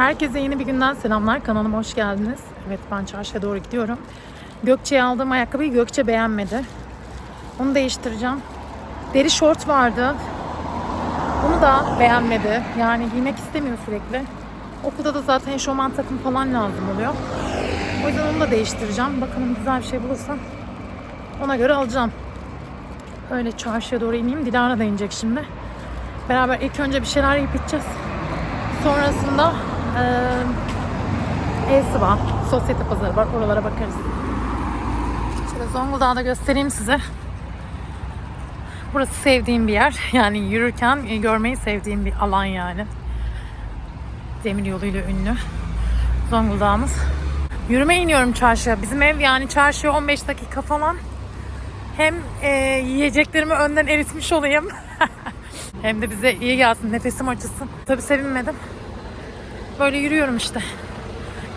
Herkese yeni bir günden selamlar. Kanalıma hoş geldiniz. Evet ben çarşıya doğru gidiyorum. Gökçe'ye aldığım ayakkabıyı Gökçe beğenmedi. Onu değiştireceğim. Deri şort vardı. Bunu da beğenmedi. Yani giymek istemiyor sürekli. Okulda da zaten eşofman takım falan lazım oluyor. O yüzden onu da değiştireceğim. Bakalım güzel bir şey bulursam ona göre alacağım. Öyle çarşıya doğru ineyim. Dilara da inecek şimdi. Beraber ilk önce bir şeyler yiyip içeceğiz. Sonrasında eee Elsiva, sosyete pazarı var. Oralara bakarız. Şöyle Zonguldak'ı da göstereyim size. Burası sevdiğim bir yer. Yani yürürken görmeyi sevdiğim bir alan yani. Demir yoluyla ünlü. Zonguldak'ımız. Yürüme iniyorum çarşıya. Bizim ev yani çarşıya 15 dakika falan. Hem e, yiyeceklerimi önden eritmiş olayım. Hem de bize iyi gelsin, nefesim açılsın. Tabii sevinmedim. Böyle yürüyorum işte.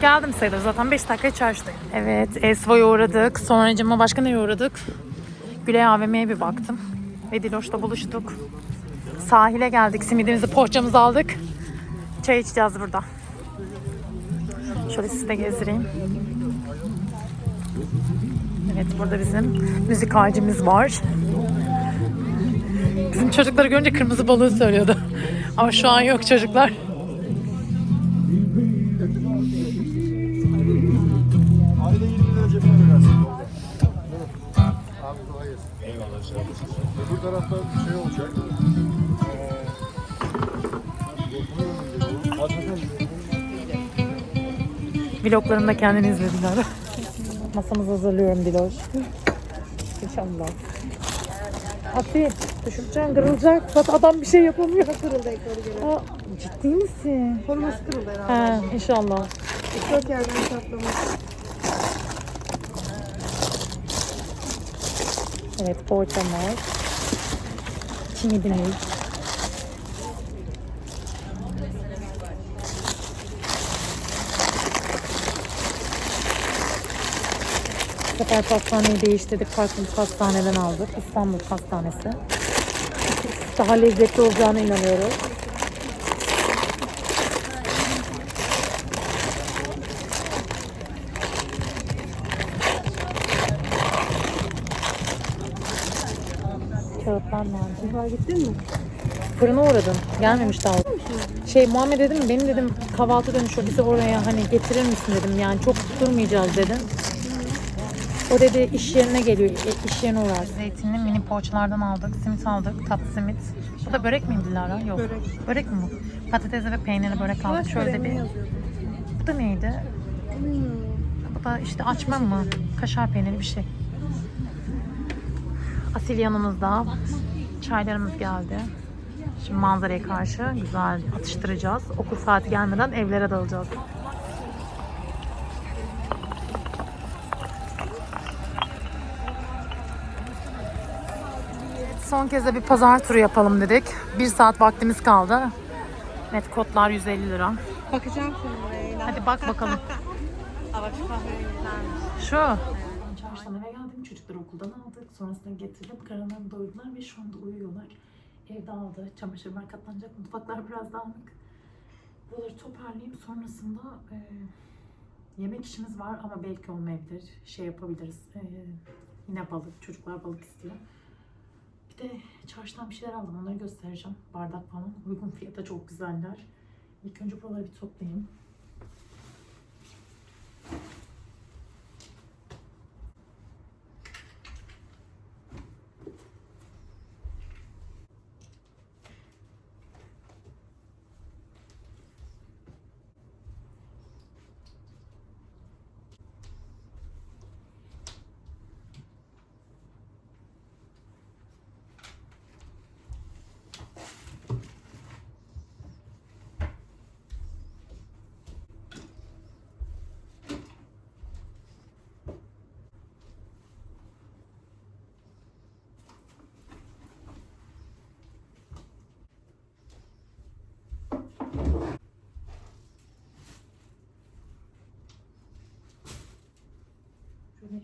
Geldim sayılır zaten 5 dakika çarşıdayım. Evet Esva'ya uğradık. Sonra başka neye uğradık? Güley AVM'ye bir baktım. Ve Diloş'la buluştuk. Sahile geldik. Simidimizi, poğaçamızı aldık. Çay içeceğiz burada. Şöyle sizi de gezdireyim. Evet burada bizim müzik ağacımız var. Bizim çocukları görünce kırmızı balığı söylüyordu. Ama şu an yok çocuklar. Öbür tarafta şey olacak. Vloglarımda kendini izlediler. Masamızı hazırlıyorum Diloş. İnşallah. Afi düşüreceksin kırılacak. Zaten adam bir şey yapamıyor. Kırıldı ekranı göre. Aa, ciddi misin? Forması kırıldı herhalde. He inşallah. Dört yerden çatlamış. Evet poğaçamız. Simidimiz. Bu sefer pastaneyi değiştirdik. Farklı pastaneden aldık. İstanbul Pastanesi. Daha lezzetli olacağına inanıyoruz. Nerede? Sefer gittin mi? Fırına uğradım. Gelmemiş daha. Şey Muhammed dedim benim dedim kahvaltı dönüşü bizi oraya hani getirir misin dedim. Yani çok durmayacağız dedim. O dedi iş yerine geliyor. e, iş yerine uğrar. Zeytinli mini poğaçalardan aldık. Simit aldık. Tatlı simit. Bu da börek miydi Lara? Yok. Börek. Börek mi bu? Patatesli ve peynirli börek aldık. Şöyle bir. Bu da neydi? Hmm. Bu da işte açma mı? Kaşar peyniri bir şey. Asil yanımızda. Çaylarımız geldi. Şimdi manzaraya karşı güzel atıştıracağız. Okul saati gelmeden evlere dalacağız. Son kez de bir pazar turu yapalım dedik. Bir saat vaktimiz kaldı. Evet kodlar 150 lira. Bakacağım şimdi. Hadi bak bakalım. Ama şu kahve güzelmiş. Şu. Çarşıdan eve geldim. Çocukları okuldan aldık. Sonrasında getirdim. Karınlarını doyurdular ve şu anda uyuyorlar. Evde aldı. Çamaşırlar katlanacak. Mutfaklar biraz dağınık. Buraları toparlayayım. Sonrasında e, yemek işimiz var ama belki olmayabilir. Şey yapabiliriz. E, yine balık. Çocuklar balık istiyor. Bir de çarşıdan bir şeyler aldım. Onları göstereceğim. Bardak falan. Uygun fiyata çok güzeller. İlk önce buraları bir toplayayım.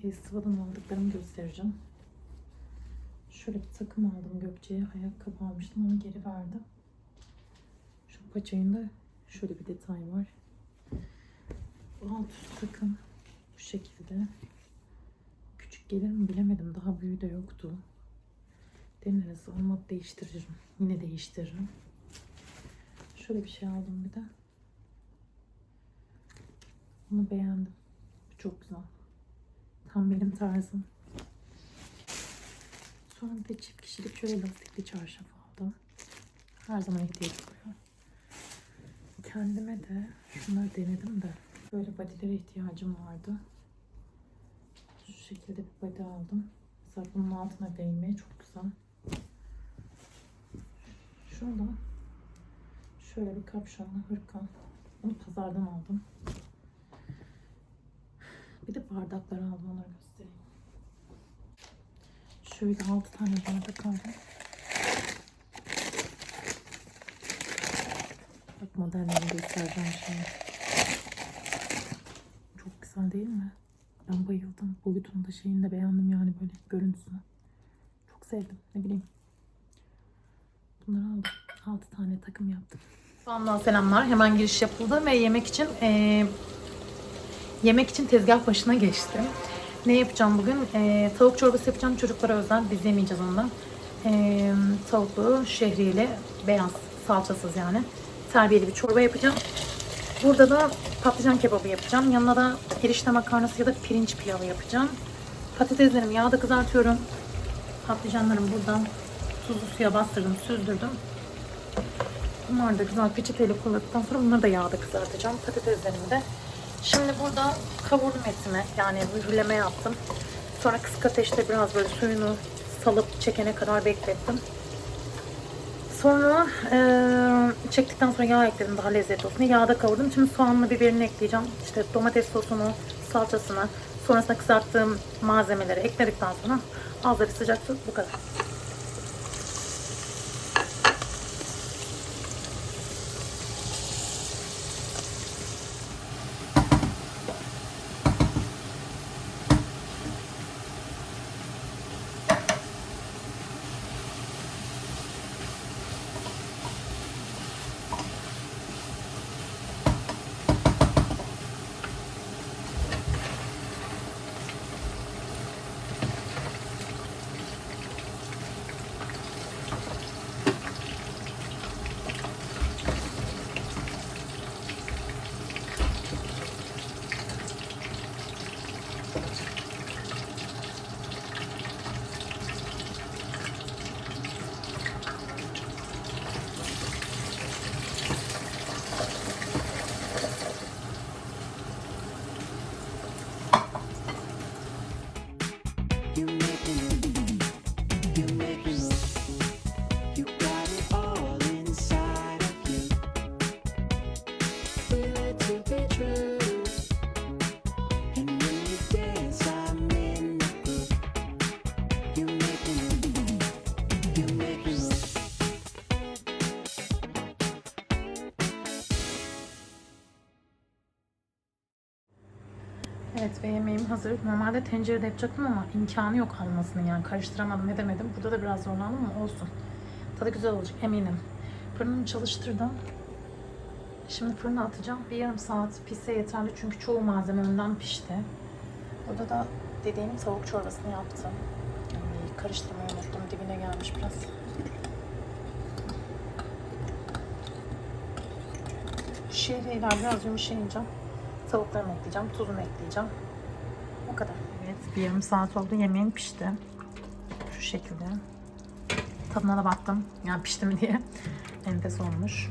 Esva'dan aldıklarımı göstereceğim. Şöyle bir takım aldım Gökçe'ye. Ayakkabı almıştım onu geri verdim. Şu paçayında şöyle bir detay var. Alt üst takım bu şekilde. Küçük gelir mi bilemedim. Daha büyüğü de yoktu. Deneriz. Olmadı değiştiririm. Yine değiştiririm. Şöyle bir şey aldım bir de. Bunu beğendim. Çok güzel. Tam benim tarzım. Sonra bir de çift kişilik şöyle lastikli çarşaf aldım. Her zaman hediye çıkıyor. Kendime de şunları denedim de böyle bodylere ihtiyacım vardı. Şu şekilde bir body aldım. Mesela bunun altına değmeye çok güzel. Şurada şöyle bir kapşonlu hırka. Bunu pazardan aldım. Bir de bardaklar aldım onları göstereyim. Şöyle 6 tane bardak aldım. Bak modellerini göstereceğim şimdi. Çok güzel değil mi? Ben bayıldım. Boyutunu da şeyini de beğendim yani böyle görüntüsünü. Çok sevdim. Ne bileyim. Bunları aldım. 6 tane takım yaptım. Sağımdan selamlar. Hemen giriş yapıldı ve yemek için eee, yemek için tezgah başına geçtim. Ne yapacağım bugün? Eee, tavuk çorbası yapacağım. Çocuklara özel. Biz yemeyeceğiz ondan. Eee tavuklu, şehriyeli, beyaz, salçasız yani. Terbiyeli bir çorba yapacağım. Burada da patlıcan kebabı yapacağım. Yanına da erişte makarnası ya da pirinç pilavı yapacağım. Patateslerimi yağda kızartıyorum. Patlıcanlarımı buradan tuzlu suya bastırdım, süzdürdüm. Bunları da güzel peçeteyle kullandıktan sonra bunları da yağda kızartacağım. Patateslerimi de. Şimdi burada kavurdum etimi. Yani mühürleme yaptım. Sonra kısık ateşte biraz böyle suyunu salıp çekene kadar beklettim. Sonra eee, çektikten sonra yağ ekledim daha lezzetli olsun diye. Yağda kavurdum. Şimdi soğanla biberini ekleyeceğim. İşte domates sosunu, salçasını, sonrasında kızarttığım malzemeleri ekledikten sonra ağızda bir sıcak su bu kadar. Evet ve yemeğim hazır. Normalde tencerede yapacaktım ama imkanı yok almasının yani karıştıramadım edemedim. Burada da biraz zorlandım ama olsun. Tadı güzel olacak eminim. Fırınımı çalıştırdım. Şimdi fırına atacağım. Bir yarım saat pişse yeterli çünkü çoğu malzeme önden pişti. Burada da dediğim tavuk çorbasını yaptım. Ay, karıştırmayı unuttum. Dibine gelmiş biraz. Şehriyeler biraz yumuşayınca tavuklarımı ekleyeceğim, tuzumu ekleyeceğim. O kadar. Evet, bir yarım saat oldu. Yemeğim pişti. Şu şekilde. Tadına da baktım. Yani pişti mi diye. Enfes olmuş.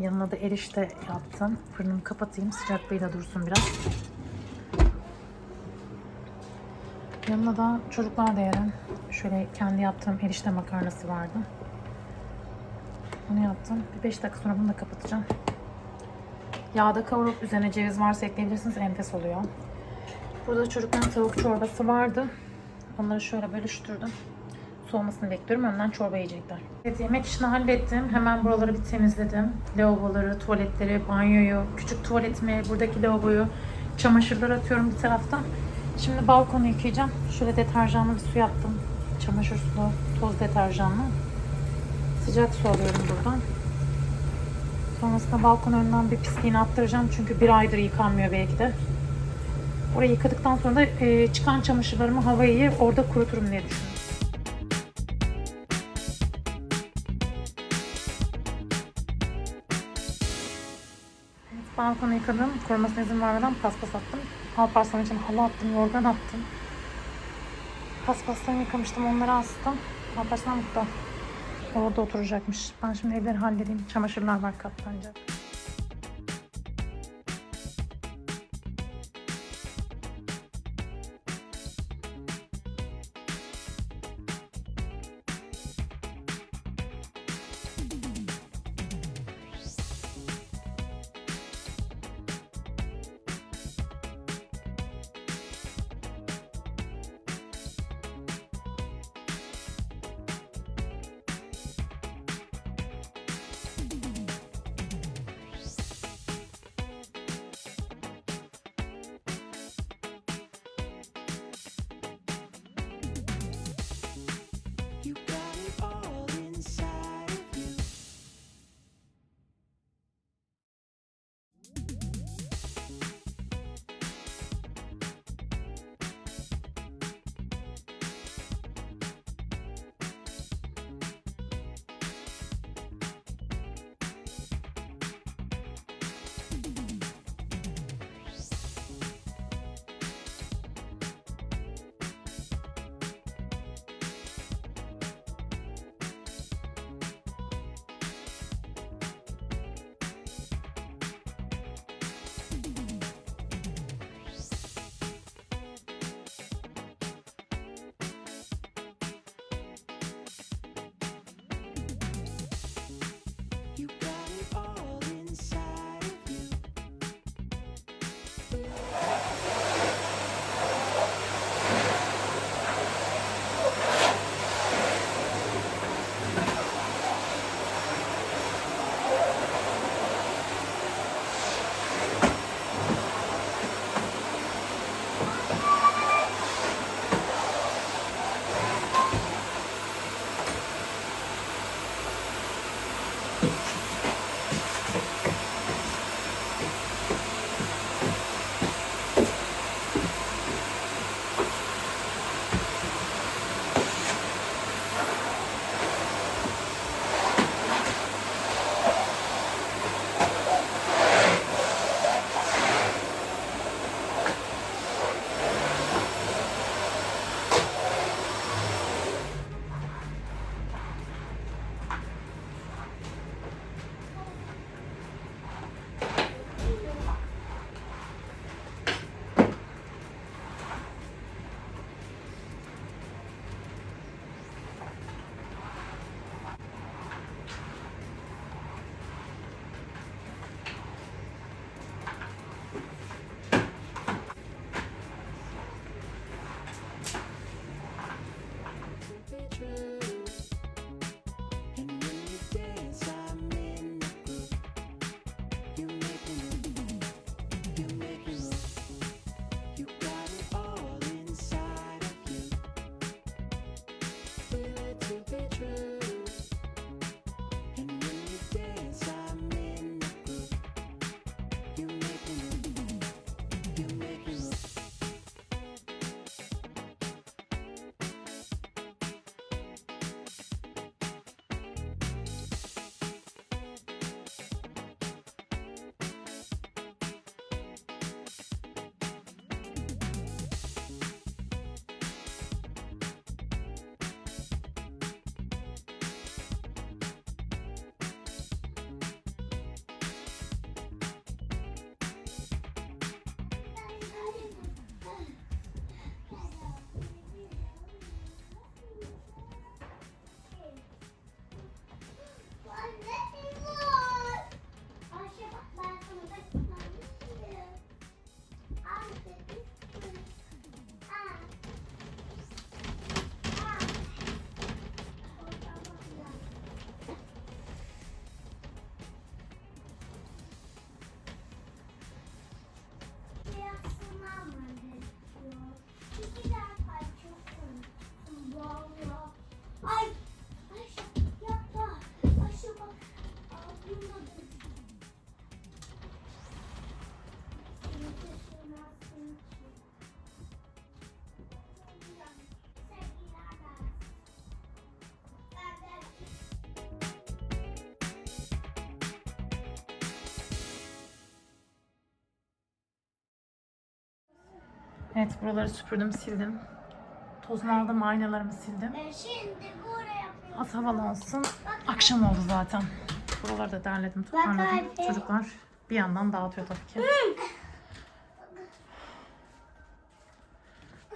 Yanına da erişte yaptım. Fırınımı kapatayım. Sıcaklığıyla dursun biraz. Yanına da çocuklar da yerim. Şöyle kendi yaptığım erişte makarnası vardı. Onu yaptım. Bir 5 dakika sonra bunu da kapatacağım. Yağda kavurup üzerine ceviz varsa ekleyebilirsiniz. Enfes oluyor. Burada çocukların tavuk çorbası vardı. Onları şöyle bölüştürdüm. Soğumasını bekliyorum. Önden çorba yiyecekler. Evet yemek işini hallettim. Hemen buraları bir temizledim. Lavaboları, tuvaletleri, banyoyu, küçük tuvaletimi, buradaki lavaboyu, çamaşırları atıyorum bir taraftan. Şimdi balkonu yıkayacağım. Şöyle deterjanlı bir su yaptım. Çamaşır suyu, toz deterjanlı. Sıcak su alıyorum buradan. Sonrasında balkon önünden bir pisliğini attıracağım. Çünkü bir aydır yıkanmıyor belki de. Orayı yıkadıktan sonra da e, çıkan çamaşırlarımı havayı orada kuruturum diye düşünüyorum. Evet, balkonu yıkadım. Kurumasına izin vermeden paspas attım. Alparslan için halı attım, yorgan attım. Paspaslarını yıkamıştım, onları astım. Alparslan mutlu. Orada oturacakmış. Ben şimdi evleri halledeyim. Çamaşırlar var katlanacak. Evet buraları süpürdüm sildim. Tozunu aldım aynalarımı sildim. Şimdi buraya Az havalı olsun. Akşam oldu zaten. Buraları da derledim toparladım. Çocuklar bir yandan dağıtıyor tabii ki.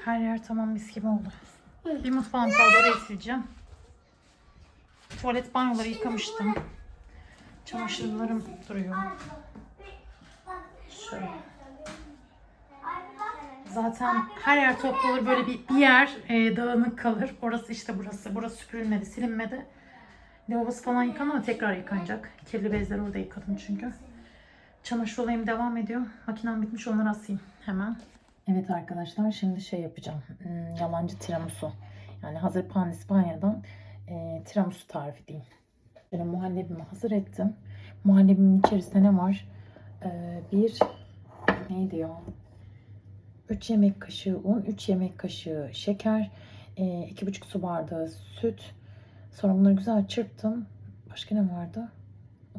Her yer tamam mis gibi oldu. Bir mutfağım kaldı orayı sileceğim. Tuvalet banyoları yıkamıştım. Çamaşırlarım duruyor. Şöyle. Zaten her yer toplu olur. Böyle bir, bir yer e, dağınık kalır. Orası işte burası. Burası süpürülmedi, silinmedi. Lavabosu falan yıkandı ama tekrar yıkanacak. Kirli bezleri orada yıkadım çünkü. Çamaşır olayım devam ediyor. Makinem bitmiş onları asayım hemen. Evet arkadaşlar şimdi şey yapacağım. Hmm, yalancı tiramisu. Yani hazır pandispanya'dan e, tiramisu tarifi diyeyim. Böyle muhallebimi hazır ettim. Muhallebimin içerisinde ne var? E, bir neydi ya? 3 yemek kaşığı un, 3 yemek kaşığı şeker, 2,5 su bardağı süt. Sonra bunları güzel çırptım. Başka ne vardı?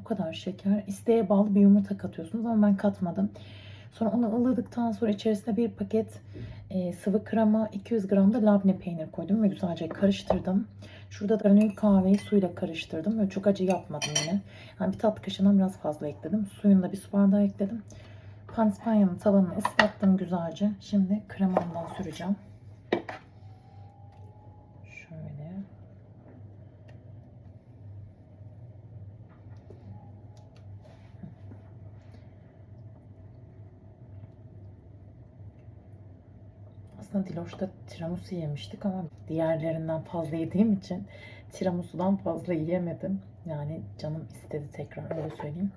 O kadar şeker. İsteğe bağlı bir yumurta katıyorsunuz ama ben katmadım. Sonra onu ılıdıktan sonra içerisine bir paket e, sıvı krema, 200 gram da labne peynir koydum ve güzelce karıştırdım. Şurada da granül kahveyi suyla karıştırdım. Böyle çok acı yapmadım yine. Yani bir tatlı kaşığından biraz fazla ekledim. Suyunu da bir su bardağı ekledim. Pandispanya'nın tavanını ıslattım güzelce. Şimdi kremamdan süreceğim. Şöyle. Aslında Diloş'ta tiramisu yemiştik ama diğerlerinden fazla yediğim için tiramisu'dan fazla yiyemedim. Yani canım istedi tekrar öyle söyleyeyim.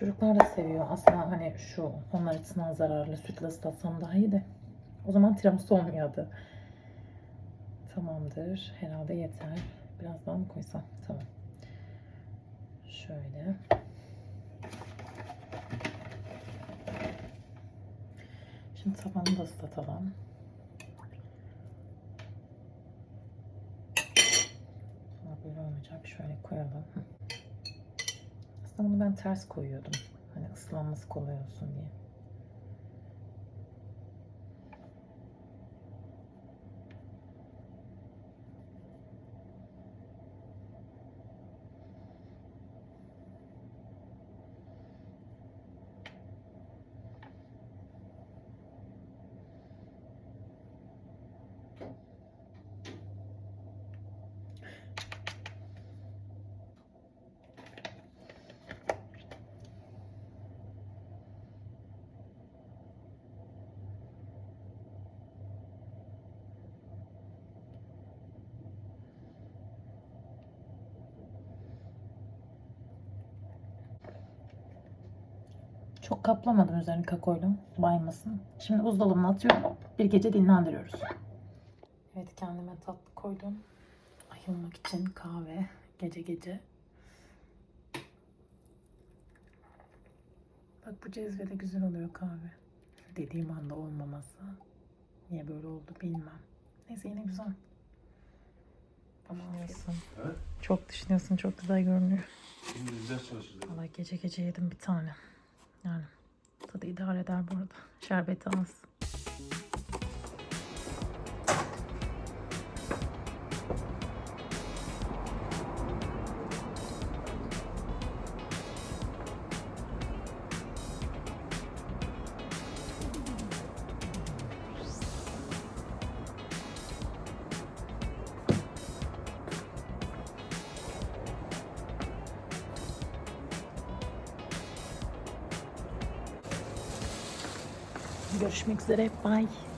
Çocuklar da seviyor. Aslında hani şu onlar açısından zararlı sütle ıslatsam daha iyi de. O zaman tiramisu olmuyordu. Tamamdır. Herhalde yeter. Biraz daha mı koysam? Tamam. Şöyle. Şimdi tabanı da ıslatalım. Böyle olmayacak. Şöyle koyalım. Aslında bunu ben ters koyuyordum. Hani ıslanması kolay olsun diye. Çok kaplamadım üzerini kakoyla baymasın. Şimdi buzdolabına atıyorum. Bir gece dinlendiriyoruz. Evet kendime tatlı koydum. Ayılmak için kahve gece gece. Bak bu cezvede güzel oluyor kahve. Dediğim anda olmaması. Niye böyle oldu bilmem. Neyse yine güzel. Olsun. Evet. Çok düşünüyorsun. Çok güzel görünüyor. Şimdi ders çalışacağız. Valla gece gece yedim bir tane. Yani tadı idare eder bu arada. Şerbeti az. Seré Pai.